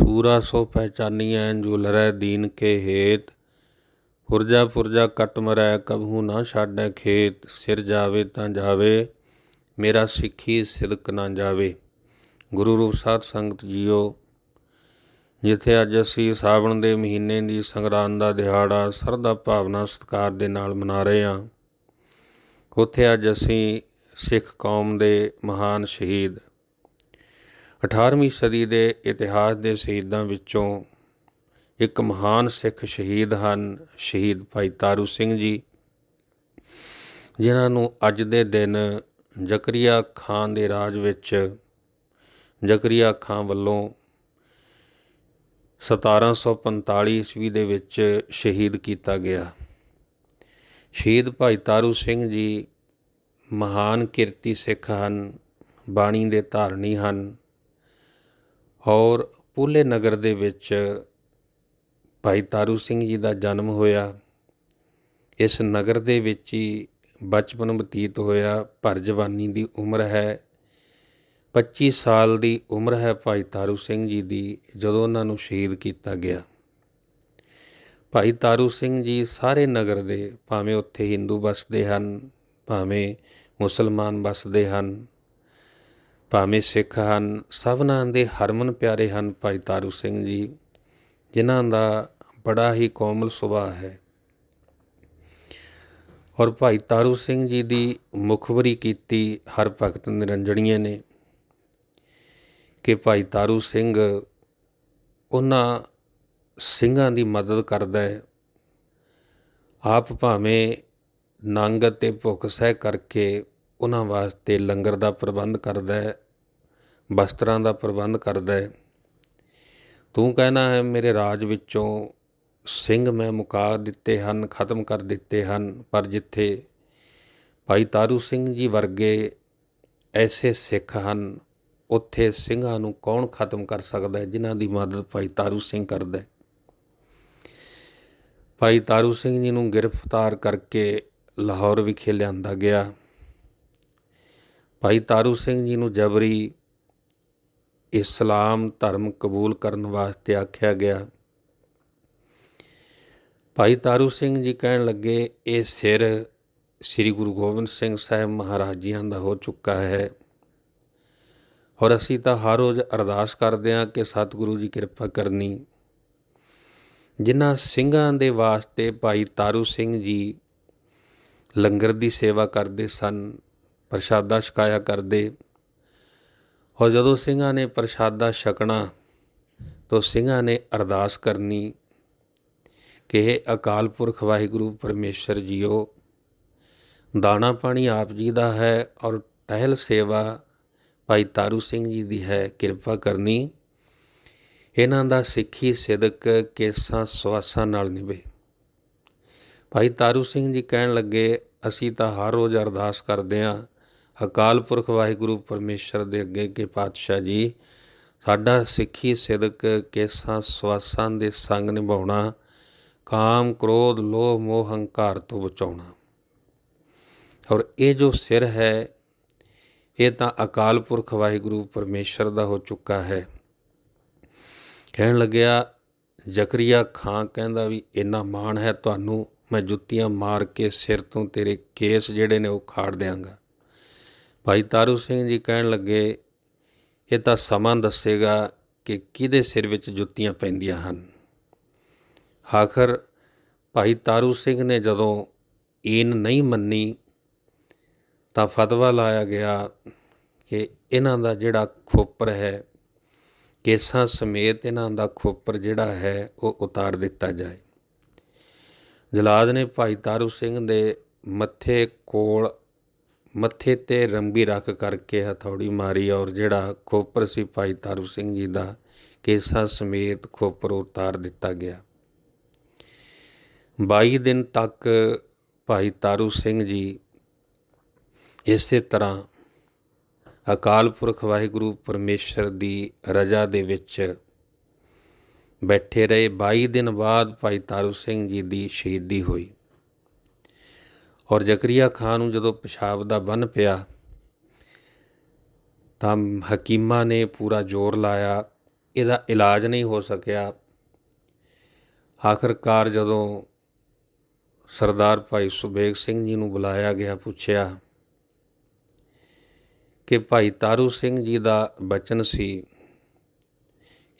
ਸੂਰਾ ਸੋ ਪਹਿਚਾਨੀਐ ਜੋ ਲਰੈ ਦੀਨ ਕੇ ਹੇਤ। ਪੁਰਜਾ ਪੁਰਜਾ ਕਟ ਮਰੈ, ਕਬਹੂ ਨਾ ਛਾੜੈ ਖੇਤ। ਸਿਰ ਜਾਵੇ ਤਾਂ ਜਾਵੇ, ਮੇਰਾ ਸਿੱਖੀ ਸਿਦਕ ਨਾ ਜਾਵੇ। ਗੁਰੂ ਰੂਪ ਸਾਧ ਸੰਗਤ ਜੀਓ, ਜਿੱਥੇ ਅੱਜ ਅਸੀਂ ਸਾਵਣ ਦੇ ਮਹੀਨੇ ਦੀ ਸੰਗਰਾਂਦ ਦਾ ਦਿਹਾੜਾ ਸਰਦਾ ਭਾਵਨਾ ਸਤਿਕਾਰ ਦੇ ਨਾਲ ਮਨਾ ਰਹੇ ਹਾਂ। ਉੱਥੇ ਅੱਜ ਅਸੀਂ ਸਿੱਖ ਕੌਮ ਦੇ ਮਹਾਨ ਸ਼ਹੀਦ 18ਵੀਂ ਸਦੀ ਦੇ ਇਤਿਹਾਸ ਦੇ ਸ਼ਹੀਦਾਂ ਵਿੱਚੋਂ ਇੱਕ ਮਹਾਨ ਸਿੱਖ ਸ਼ਹੀਦ ਹਨ, ਸ਼ਹੀਦ ਭਾਈ ਤਾਰੂ ਸਿੰਘ ਜੀ, ਜਿਨ੍ਹਾਂ ਨੂੰ ਅੱਜ ਦੇ ਦਿਨ ਜ਼ਕਰੀਆ ਖਾਨ ਦੇ ਰਾਜ ਵਿੱਚ, ਜ਼ਕਰੀਆ ਖਾਨ ਵੱਲੋਂ 1745 ਈਸਵੀ ਦੇ ਵਿੱਚ ਸ਼ਹੀਦ ਕੀਤਾ ਗਿਆ। ਸ਼ਹੀਦ ਭਾਈ ਤਾਰੂ ਸਿੰਘ ਜੀ ਮਹਾਨ ਕਿਰਤੀ ਸਿੱਖ ਹਨ, ਬਾਣੀ ਦੇ ਧਾਰਨੀ ਹਨ। ਔਰ ਪੂਲੇ ਨਗਰ ਦੇ ਵਿੱਚ ਭਾਈ ਤਾਰੂ ਸਿੰਘ ਜੀ ਦਾ ਜਨਮ ਹੋਇਆ। ਇਸ ਨਗਰ ਦੇ ਵਿੱਚ ਹੀ ਬਚਪਨ ਬਤੀਤ ਹੋਇਆ। ਭਰ ਜਵਾਨੀ ਦੀ ਉਮਰ ਹੈ। 25 ਸਾਲ ਦੀ ਉਮਰ ਹੈ ਭਾਈ ਤਾਰੂ ਸਿੰਘ ਜੀ ਦੀ, ਜਦੋਂ ਉਹਨਾਂ ਨੂੰ ਸ਼ਹੀਦ ਕੀਤਾ ਗਿਆ। ਭਾਈ ਤਾਰੂ ਸਿੰਘ ਜੀ ਸਾਰੇ ਨਗਰ ਦੇ ਭਾਵੇਂ ਉੱਥੇ ਹਿੰਦੂ ਵਸਦੇ ਹਨ, ਭਾਵੇਂ ਮੁਸਲਮਾਨ ਵਸਦੇ ਹਨ ਭਾਵੇਂ ਸਿੱਖ ਹਨ ਸਭਨਾਂ ਦੇ ਹਰਮਨ ਪਿਆਰੇ ਹਨ ਭਾਈ ਤਾਰੂ ਸਿੰਘ ਜੀ, ਜਿਨ੍ਹਾਂ ਦਾ ਬੜਾ ਹੀ ਕੋਮਲ ਸੁਭਾਅ ਹੈ। ਔਰ ਭਾਈ ਤਾਰੂ ਸਿੰਘ ਜੀ ਦੀ ਮੁਖਬਰੀ ਕੀਤੀ ਹਰ ਭਗਤ ਨਿਰੰਜਣੀਏ ਨੇ ਕਿ ਭਾਈ ਤਾਰੂ ਸਿੰਘ ਉਹਨਾਂ ਸਿੰਘਾਂ ਦੀ ਮਦਦ ਕਰਦਾ ਹੈ। ਆਪ ਭਾਵੇਂ ਨੰਗ ਅਤੇ ਭੁੱਖ ਸਹਿ ਕਰਕੇ ਉਹਨਾਂ ਵਾਸਤੇ ਲੰਗਰ ਦਾ ਪ੍ਰਬੰਧ ਕਰਦਾ ਹੈ ਵਸਤਰਾਂ ਦਾ ਪ੍ਰਬੰਧ ਕਰਦਾ ਹੈ। ਤੂੰ ਕਹਿਣਾ ਹੈ, ਮੇਰੇ ਰਾਜ ਵਿੱਚੋਂ ਸਿੰਘ ਮੈਂ ਮੁਕਾ ਦਿੱਤੇ ਹਨ, ਖਤਮ ਕਰ ਦਿੱਤੇ ਹਨ, ਪਰ ਜਿੱਥੇ ਭਾਈ ਤਾਰੂ ਸਿੰਘ ਜੀ ਵਰਗੇ ਐਸੇ ਸਿੱਖ ਹਨ, ਉੱਥੇ ਸਿੰਘਾਂ ਨੂੰ ਕੌਣ ਖਤਮ ਕਰ ਸਕਦਾ ਹੈ, ਜਿਨ੍ਹਾਂ ਦੀ ਮਦਦ ਭਾਈ ਤਾਰੂ ਸਿੰਘ ਕਰਦਾ ਹੈ। ਭਾਈ ਤਾਰੂ ਸਿੰਘ ਜੀ ਨੂੰ ਗ੍ਰਿਫਤਾਰ ਕਰਕੇ ਲਾਹੌਰ ਵਿਖੇ ਲਿਆਂਦਾ ਗਿਆ। ਭਾਈ ਤਾਰੂ ਸਿੰਘ ਜੀ ਨੂੰ ਜਬਰੀ ਇਸਲਾਮ ਧਰਮ ਕਬੂਲ ਕਰਨ ਵਾਸਤੇ ਆਖਿਆ ਗਿਆ। ਭਾਈ ਤਾਰੂ ਸਿੰਘ ਜੀ ਕਹਿਣ ਲੱਗੇ, ਇਹ ਸਿਰ ਸ੍ਰੀ ਗੁਰੂ ਗੋਬਿੰਦ ਸਿੰਘ ਸਾਹਿਬ ਮਹਾਰਾਜ ਜੀਆਂ ਦਾ ਹੋ ਚੁੱਕਾ ਹੈ ਔਰ ਅਸੀਂ ਤਾਂ ਹਰ ਰੋਜ਼ ਅਰਦਾਸ ਕਰਦੇ ਹਾਂ ਕਿ ਸਤਿਗੁਰੂ ਜੀ ਕਿਰਪਾ ਕਰਨੀ। ਜਿਨ੍ਹਾਂ ਸਿੰਘਾਂ ਦੇ ਵਾਸਤੇ ਭਾਈ ਤਾਰੂ ਸਿੰਘ ਜੀ ਲੰਗਰ ਦੀ ਸੇਵਾ ਕਰਦੇ ਸਨ ਪ੍ਰਸ਼ਾਦਾ ਛਕਾਇਆ ਕਰਦੇ। ਔਰ ਜਦੋਂ ਸਿੰਘਾਂ ਨੇ ਪ੍ਰਸ਼ਾਦਾ ਛਕਣਾ, ਤਾਂ ਸਿੰਘਾਂ ਨੇ ਅਰਦਾਸ ਕਰਨੀ ਕਿ ਇਹ ਅਕਾਲ ਪੁਰਖ ਵਾਹਿਗੁਰੂ, ਪਰਮੇਸ਼ਰ ਜੀਓ, ਦਾਣਾ ਪਾਣੀ ਆਪ ਜੀ ਦਾ ਹੈ ਔਰ ਟਹਿਲ ਸੇਵਾ ਭਾਈ ਤਾਰੂ ਸਿੰਘ ਜੀ ਦੀ ਹੈ, ਕਿਰਪਾ ਕਰਨੀ। ਇਹਨਾਂ ਦਾ ਸਿੱਖੀ ਸਿਦਕ ਕੇਸਾਂ ਸਵਾਸਾਂ ਨਾਲ ਨਿਭੇ। ਭਾਈ ਤਾਰੂ ਸਿੰਘ ਜੀ ਕਹਿਣ ਲੱਗੇ, ਅਸੀਂ ਤਾਂ ਹਰ ਰੋਜ਼ ਅਰਦਾਸ ਕਰਦੇ ਆਂ ਅਕਾਲ ਪੁਰਖ ਵਾਹਿਗੁਰੂ ਪਰਮੇਸ਼ਰ ਦੇ ਅੱਗੇ ਕਿ ਪਾਤਸ਼ਾਹ ਜੀ, ਸਾਡਾ ਸਿੱਖੀ ਸਿਦਕ ਕੇਸਾਂ ਸਵਾਸਾਂ ਦੇ ਸੰਗ ਨਿਭਾਉਣਾ, ਕਾਮ ਕ੍ਰੋਧ ਲੋਭ ਮੋਹ ਹੰਕਾਰ ਤੋਂ ਬਚਾਉਣਾ। ਔਰ ਇਹ ਜੋ ਸਿਰ ਹੈ, ਇਹ ਤਾਂ ਅਕਾਲ ਪੁਰਖ ਵਾਹਿਗੁਰੂ ਪਰਮੇਸ਼ਰ ਦਾ ਹੋ ਚੁੱਕਾ ਹੈ। ਕਹਿਣ ਲੱਗਿਆ, ਜ਼ਕਰੀਆ ਖਾਂ ਕਹਿੰਦਾ ਵੀ ਇੰਨਾ ਮਾਣ ਹੈ ਤੁਹਾਨੂੰ, ਮੈਂ ਜੁੱਤੀਆਂ ਮਾਰ ਕੇ ਸਿਰ ਤੋਂ ਤੇਰੇ ਕੇਸ ਜਿਹੜੇ ਨੇ ਉਹ ਖਾੜ ਦਿਆਂਗਾ। ਭਾਈ ਤਾਰੂ ਸਿੰਘ ਜੀ ਕਹਿਣ ਲੱਗੇ, ਇਹ ਤਾਂ ਸਮਾਂ ਦੱਸੇਗਾ ਕਿ ਕਿਹਦੇ ਸਿਰ ਵਿੱਚ ਜੁੱਤੀਆਂ ਪੈਂਦੀਆਂ ਹਨ। ਆਖਰ ਭਾਈ ਤਾਰੂ ਸਿੰਘ ਨੇ ਜਦੋਂ ਈਨ ਨਹੀਂ ਮੰਨੀ, ਤਾਂ ਫਤਵਾ ਲਾਇਆ ਗਿਆ ਕਿ ਇਹਨਾਂ ਦਾ ਜਿਹੜਾ ਖੋਪਰ ਹੈ, ਕੇਸਾਂ ਸਮੇਤ ਇਹਨਾਂ ਦਾ ਖੋਪਰ ਜਿਹੜਾ ਹੈ, ਉਹ ਉਤਾਰ ਦਿੱਤਾ ਜਾਏ। ਜਲਾਦ ਨੇ ਭਾਈ ਤਾਰੂ ਸਿੰਘ ਦੇ ਮੱਥੇ ਕੋਲ ਮੱਥੇ ਤੇ ਰੰਬੀ ਰੱਖ ਕਰਕੇ ਹਥੌੜੀ ਮਾਰੀ ਔਰ ਜਿਹੜਾ ਖੋਪਰ ਸੀ ਭਾਈ ਤਾਰੂ ਸਿੰਘ ਜੀ ਦਾ ਕੇਸਾਂ ਸਮੇਤ ਖੋਪਰ ਉਤਾਰ ਦਿੱਤਾ ਗਿਆ। 22 ਦਿਨ ਤੱਕ ਭਾਈ ਤਾਰੂ ਸਿੰਘ ਜੀ ਇਸੇ ਤਰ੍ਹਾਂ ਅਕਾਲ ਪੁਰਖ ਵਾਹਿਗੁਰੂ ਪਰਮੇਸ਼ਰ ਦੀ ਰਜਾ ਦੇ ਵਿੱਚ ਬੈਠੇ ਰਹੇ। 22 ਦਿਨ ਬਾਅਦ ਭਾਈ ਤਾਰੂ ਸਿੰਘ ਜੀ ਦੀ ਸ਼ਹੀਦੀ ਹੋਈ। ਔਰ ਜ਼ਕਰੀਆ ਖਾਨ ਨੂੰ ਜਦੋਂ ਪਿਸ਼ਾਬ ਦਾ ਬੰਨ ਪਿਆ, ਤਾਂ ਹਕੀਮਾਂ ਨੇ ਪੂਰਾ ਜ਼ੋਰ ਲਾਇਆ, ਇਹਦਾ ਇਲਾਜ ਨਹੀਂ ਹੋ ਸਕਿਆ। ਆਖਰਕਾਰ ਜਦੋਂ ਸਰਦਾਰ ਭਾਈ ਸੁਬੇਗ ਸਿੰਘ ਜੀ ਨੂੰ ਬੁਲਾਇਆ ਗਿਆ, ਪੁੱਛਿਆ ਕਿ ਭਾਈ ਤਾਰੂ ਸਿੰਘ ਜੀ ਦਾ ਬਚਨ ਸੀ,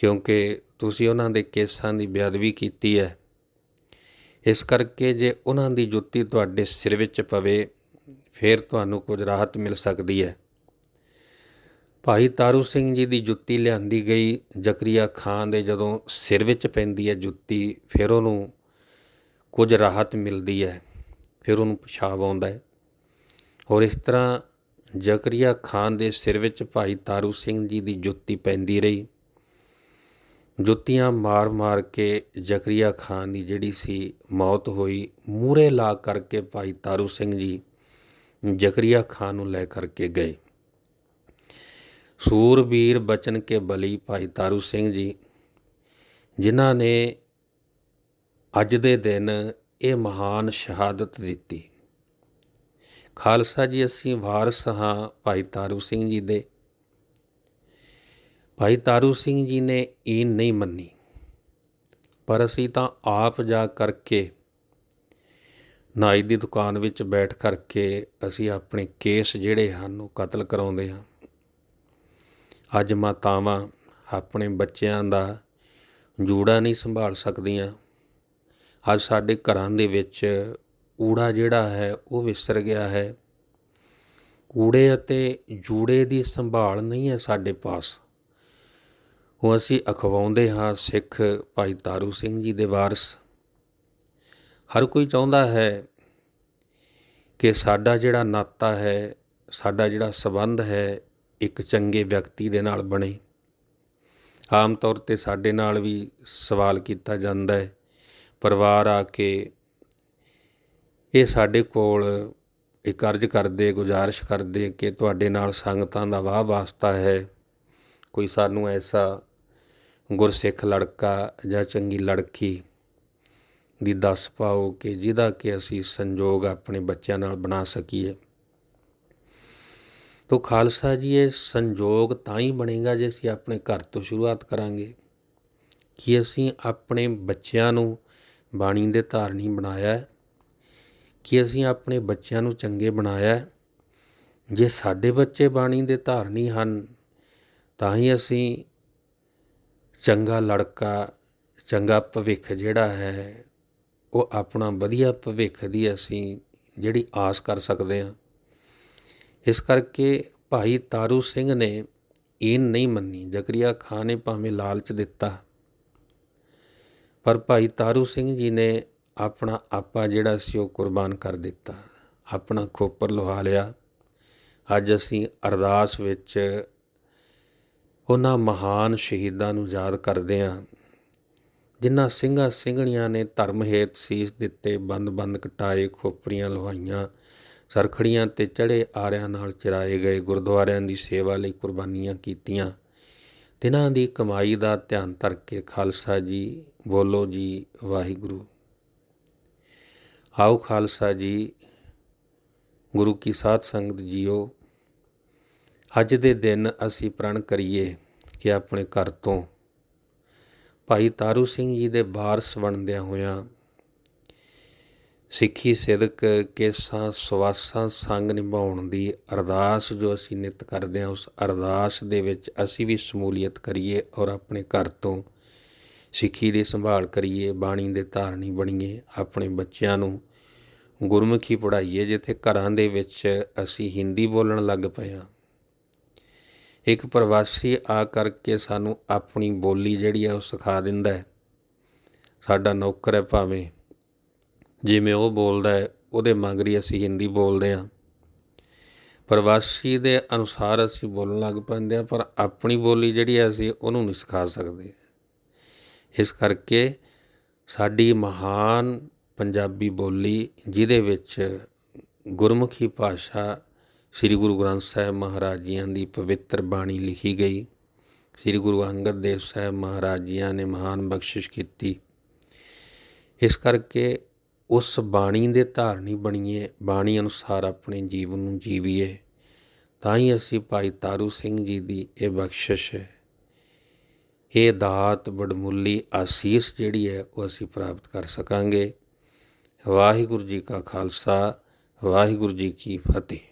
ਕਿਉਂਕਿ ਤੁਸੀਂ ਉਹਨਾਂ ਦੇ ਕੇਸਾਂ ਦੀ ਬੇਅਦਬੀ ਕੀਤੀ ਹੈ। ਇਸ ਕਰਕੇ ਜੇ ਉਹਨਾਂ ਦੀ ਜੁੱਤੀ ਤੁਹਾਡੇ ਸਿਰ ਵਿੱਚ ਪਵੇ, ਫਿਰ ਤੁਹਾਨੂੰ ਕੁਝ ਰਾਹਤ ਮਿਲ ਸਕਦੀ ਹੈ। ਭਾਈ ਤਾਰੂ ਸਿੰਘ ਜੀ ਦੀ ਜੁੱਤੀ ਲਿਆਂਦੀ ਗਈ। ਜ਼ਕਰੀਆ ਖਾਨ ਦੇ ਜਦੋਂ ਸਿਰ ਵਿੱਚ ਪੈਂਦੀ ਹੈ ਜੁੱਤੀ, ਫਿਰ ਉਹਨੂੰ ਕੁਝ ਰਾਹਤ ਮਿਲਦੀ ਹੈ, ਫਿਰ ਉਹਨੂੰ ਪਿਸ਼ਾਬ ਆਉਂਦਾ ਹੈ। ਔਰ ਇਸ ਤਰ੍ਹਾਂ ਜ਼ਕਰੀਆ ਖਾਨ ਦੇ ਸਿਰ ਵਿੱਚ ਭਾਈ ਤਾਰੂ ਸਿੰਘ ਜੀ ਦੀ ਜੁੱਤੀ ਪੈਂਦੀ ਰਹੀ। ਜੁੱਤੀਆਂ ਮਾਰ-ਮਾਰ ਕੇ ਜ਼ਕਰੀਆ ਖਾਨ ਦੀ ਜਿਹੜੀ ਸੀ ਮੌਤ ਹੋਈ ਮੂਰੇ ਲਾ ਕਰਕੇ ਭਾਈ ਤਾਰੂ ਸਿੰਘ ਜੀ ਜ਼ਕਰੀਆ ਖਾਨ ਨੂੰ ਲੈ ਕਰਕੇ ਗਏ। ਸੂਰਬੀਰ ਬਚਨ ਕੇ ਬਲੀ ਭਾਈ ਤਾਰੂ ਸਿੰਘ ਜੀ, ਜਿਨ੍ਹਾਂ ਨੇ ਅੱਜ ਦੇ ਦਿਨ ਇਹ ਮਹਾਨ ਸ਼ਹਾਦਤ ਦਿੱਤੀ। ਖਾਲਸਾ ਜੀ, ਅਸੀਂ ਵਾਰਸ ਹਾਂ ਭਾਈ ਤਾਰੂ ਸਿੰਘ ਜੀ ਦੇ। ਭਾਈ ਤਾਰੂ ਸਿੰਘ ਜੀ ਨੇ ਈਨ ਨਹੀਂ ਮੰਨੀ। ਪਰ ਅਸੀਂ ਤਾਂ ਆਪ ਜਾ ਕਰਕੇ ਨਾਈ ਦੀ ਦੁਕਾਨ ਵਿੱਚ ਬੈਠ ਕਰਕੇ ਅਸੀਂ ਆਪਣੇ ਕੇਸ ਜਿਹੜੇ ਹਨ ਉਹ ਕਤਲ ਕਰਾਉਂਦੇ ਹਾਂ। ਅੱਜ ਮਾਤਾਵਾਂ ਆਪਣੇ ਬੱਚਿਆਂ ਦਾ ਜੂੜਾ ਨਹੀਂ ਸੰਭਾਲ ਸਕਦੀਆਂ। ਅੱਜ ਸਾਡੇ ਘਰਾਂ ਦੇ ਵਿੱਚ ਊੜਾ ਜਿਹੜਾ ਹੈ ਉਹ ਵਿਸਰ ਗਿਆ ਹੈ। ਊੜੇ ਅਤੇ ਜੂੜੇ ਦੀ ਸੰਭਾਲ ਨਹੀਂ ਹੈ ਸਾਡੇ ਪਾਸ। ਉਹ ਅਸੀਂ ਅਖਵਾਉਂਦੇ ਹਾਂ ਸਿੱਖ ਭਾਈ ਤਾਰੂ ਸਿੰਘ ਜੀ ਦੇ ਵਾਰਸ। ਹਰ ਕੋਈ ਚਾਹੁੰਦਾ ਹੈ ਕਿ ਸਾਡਾ ਜਿਹੜਾ ਨਾਤਾ ਹੈ, ਸਾਡਾ ਜਿਹੜਾ ਸਬੰਧ ਹੈ, ਇੱਕ ਚੰਗੇ ਵਿਅਕਤੀ ਦੇ ਨਾਲ ਬਣੇ। ਆਮ ਤੌਰ ਤੇ ਸਾਡੇ ਨਾਲ ਵੀ ਸਵਾਲ ਕੀਤਾ ਜਾਂਦਾ ਹੈ। ਪਰਿਵਾਰ ਆ ਕੇ ਇਹ ਸਾਡੇ ਕੋਲ ਇੱਕ ਅਰਜ਼ ਕਰਦੇ, ਗੁਜ਼ਾਰਿਸ਼ ਕਰਦੇ ਕਿ ਤੁਹਾਡੇ ਨਾਲ ਸੰਗਤਾਂ ਦਾ ਵਾਹ ਵਾਸਤਾ ਹੈ। ਕੋਈ ਸਾਨੂੰ ਐਸਾ ਗੁਰਸਿੱਖ ਲੜਕਾ ਜਾਂ ਚੰਗੀ ਲੜਕੀ ਦੀ ਦੱਸ ਪਾਓ ਕਿ ਜਿਹਦਾ ਕਿ ਅਸੀਂ ਸੰਜੋਗ ਆਪਣੇ ਬੱਚਿਆਂ ਨਾਲ ਬਣਾ ਸਕੀਏ। ਤੋ ਖਾਲਸਾ ਜੀ, ਇਹ ਸੰਜੋਗ ਤਾਂ ਹੀ ਬਣੇਗਾ ਜੇ ਅਸੀਂ ਆਪਣੇ ਘਰ ਤੋਂ ਸ਼ੁਰੂਆਤ ਕਰਾਂਗੇ ਕਿ ਅਸੀਂ ਆਪਣੇ ਬੱਚਿਆਂ ਨੂੰ ਬਾਣੀ ਦੇ ਧਾਰਨੀ ਬਣਾਇਆ, ਕਿ ਅਸੀਂ ਆਪਣੇ ਬੱਚਿਆਂ ਨੂੰ ਚੰਗੇ ਬਣਾਇਆ। ਜੇ ਸਾਡੇ ਬੱਚੇ ਬਾਣੀ ਦੇ ਧਾਰਨੀ ਹਨ, ਤਾਂ ਹੀ ਅਸੀਂ ਚੰਗਾ ਲੜਕਾ, ਚੰਗਾ ਭਵਿੱਖ ਜਿਹੜਾ ਹੈ, ਉਹ ਆਪਣਾ ਵਧੀਆ ਭਵਿੱਖ ਦੀ ਅਸੀਂ ਜਿਹੜੀ ਆਸ ਕਰ ਸਕਦੇ ਹਾਂ। ਇਸ ਕਰਕੇ ਭਾਈ ਤਾਰੂ ਸਿੰਘ ਨੇ ਇਹ ਨਹੀਂ ਮੰਨੀ। ਜ਼ਕਰੀਆ ਖਾਨ ਨੇ ਭਾਵੇਂ ਲਾਲਚ ਦਿੱਤਾ। ਪਰ ਭਾਈ ਤਾਰੂ ਸਿੰਘ ਜੀ ਨੇ ਆਪਣਾ ਆਪਾ ਜਿਹੜਾ ਸੀ ਉਹ ਕੁਰਬਾਨ ਕਰ ਦਿੱਤਾ। ਆਪਣਾ ਖੋਪਰ ਲਵਾ ਲਿਆ। ਅੱਜ ਅਸੀਂ ਅਰਦਾਸ ਵਿੱਚ ਉਹਨਾਂ ਮਹਾਨ ਸ਼ਹੀਦਾਂ ਨੂੰ ਯਾਦ ਕਰਦੇ ਹਾਂ, ਜਿਨ੍ਹਾਂ ਸਿੰਘਾਂ ਸਿੰਘਣੀਆਂ ਨੇ ਧਰਮ ਹੇਤ ਸੀਸ ਦਿੱਤੇ, ਬੰਦ-ਬੰਦ ਕਟਾਏ ਖੋਪਰੀਆਂ ਲਵਾਈਆਂ, ਸਰਖੜੀਆਂ ਤੇ ਚੜੇ ਆਰਿਆਂ ਨਾਲ ਚਰਾਏ ਗਏ, ਗੁਰਦੁਆਰਿਆਂ ਦੀ ਸੇਵਾ ਲਈ ਕੁਰਬਾਨੀਆਂ ਕੀਤੀਆਂ। ਤਿਨਾਂ ਦੀ ਕਮਾਈ ਦਾ ਧਿਆਨ ਧਰ ਕੇ ਖਾਲਸਾ ਜੀ ਬੋਲੋ ਜੀ, ਵਾਹਿਗੁਰੂ। ਆਓ ਖਾਲਸਾ ਜੀ, ਗੁਰੂ ਕੀ ਸਾਧ ਸੰਗਤ ਜੀਓ ਅੱਜ ਦੇ ਦਿਨ ਅਸੀਂ ਪ੍ਰਣ ਕਰੀਏ ਕਿ ਆਪਣੇ ਘਰ ਤੋਂ ਭਾਈ ਤਾਰੂ ਸਿੰਘ ਜੀ ਦੇ ਵਾਰਸ ਬਣਦਿਆਂ ਹੋਇਆਂ ਸਿੱਖੀ ਸਿਦਕ ਕੇਸਾਂ ਸਵਾਸਾਂ ਸੰਗ ਨਿਭਾਉਣ ਦੀ ਅਰਦਾਸ ਜੋ ਅਸੀਂ ਨਿਤ ਕਰਦੇ ਹਾਂ, ਉਸ ਅਰਦਾਸ ਦੇ ਵਿੱਚ ਅਸੀਂ ਵੀ ਸਮੂਲੀਅਤ ਕਰੀਏ ਔਰ ਆਪਣੇ ਘਰ ਤੋਂ ਸਿੱਖੀ ਦੀ ਸੰਭਾਲ ਕਰੀਏ, ਬਾਣੀ ਦੇ ਧਾਰਨੀ ਬਣੀਏ, ਆਪਣੇ ਬੱਚਿਆਂ ਨੂੰ ਗੁਰਮੁਖੀ ਪੜ੍ਹਾਈਏ, ਜਿੱਥੇ ਘਰਾਂ ਦੇ ਵਿੱਚ ਅਸੀਂ ਹਿੰਦੀ ਬੋਲਣ ਲੱਗ ਪਏ ਹਾਂ। ਇੱਕ ਪ੍ਰਵਾਸੀ ਆ ਕਰਕੇ ਸਾਨੂੰ ਆਪਣੀ ਬੋਲੀ ਜਿਹੜੀ ਆ ਉਹ ਸਿਖਾ ਦਿੰਦਾ ਹੈ। ਸਾਡਾ ਨੌਕਰ ਹੈ ਭਾਵੇਂ ਜਿਵੇਂ ਉਹ ਬੋਲਦਾ ਹੈ, ਉਹਦੇ ਮੰਗਰੀ ਅਸੀਂ ਹਿੰਦੀ ਬੋਲਦੇ ਹਾਂ। ਪ੍ਰਵਾਸੀ ਦੇ ਅਨੁਸਾਰ ਅਸੀਂ ਬੋਲਣ ਲੱਗ ਪੈਂਦੇ ਆ ਪਰ ਆਪਣੀ ਬੋਲੀ ਜਿਹੜੀ ਹੈ ਅਸੀਂ ਉਹਨੂੰ ਨਹੀਂ ਸਿਖਾ ਸਕਦੇ। ਇਸ ਕਰਕੇ ਸਾਡੀ ਮਹਾਨ ਪੰਜਾਬੀ ਬੋਲੀ, ਜਿਹਦੇ ਵਿੱਚ ਗੁਰਮੁਖੀ ਭਾਸ਼ਾ ਸ੍ਰੀ ਗੁਰੂ ਗ੍ਰੰਥ ਸਾਹਿਬ ਮਹਾਰਾਜ ਜੀਆਂ ਦੀ ਪਵਿੱਤਰ ਬਾਣੀ ਲਿਖੀ ਗਈ। ਸ੍ਰੀ ਗੁਰੂ ਅੰਗਦ ਦੇਵ ਸਾਹਿਬ ਮਹਾਰਾਜ ਜੀਆਂ ਨੇ ਮਹਾਨ ਬਖਸ਼ਿਸ਼ ਕੀਤੀ। ਇਸ ਕਰਕੇ ਉਸ ਬਾਣੀ ਦੇ ਧਾਰਨੀ ਬਣੀਏ, ਬਾਣੀ ਅਨੁਸਾਰ ਆਪਣੇ ਜੀਵਨ ਨੂੰ ਜੀਵੀਏ, ਤਾਂ ਹੀ ਅਸੀਂ ਭਾਈ ਤਾਰੂ ਸਿੰਘ ਜੀ ਦੀ ਇਹ ਬਖਸ਼ਿਸ਼ ਇਹ ਦਾਤ ਬੜਮੁੱਲੀ ਆਸੀਸ ਜਿਹੜੀ ਹੈ, ਉਹ ਅਸੀਂ ਪ੍ਰਾਪਤ ਕਰ ਸਕਾਂਗੇ। ਵਾਹਿਗੁਰੂ ਜੀ ਕਾ ਖਾਲਸਾ, ਵਾਹਿਗੁਰੂ ਜੀ ਕੀ ਫਤਿਹ।